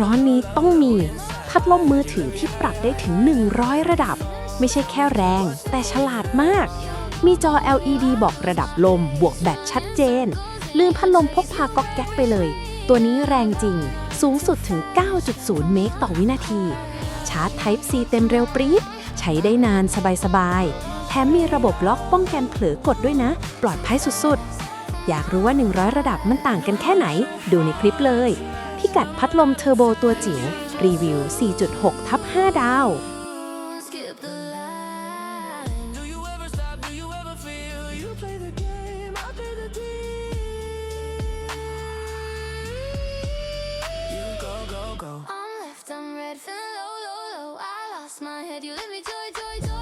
ร้อนนี้ต้องมีพัดลมมือถือที่ปรับได้ถึง 100 ระดับ ไม่ใช่แค่แรง แต่ฉลาดมาก มีจอ LED บอกระดับลมบวกแบตชัดเจน ลืมพัดลมพกพาก๊อกแก๊กไปเลย ตัวนี้แรงจริง สูงสุดถึง 9.0 เมกต่อวินาที ชาร์จ Type C เต็มเร็วปรี๊ดใช้ได้นานสบายๆ แถมมีระบบล็อกป้องกันเผลอกดด้วยนะ ปลอดภัยสุดๆ อยากรู้ว่า 100 ระดับมันต่างกันแค่ไหน ดูในคลิปเลย พิกัดพัดลมเทอร์โบตัวจิ๋วรีวิว 4.6 ทับ 5 ดาว my head, you let me joy, joy, joy.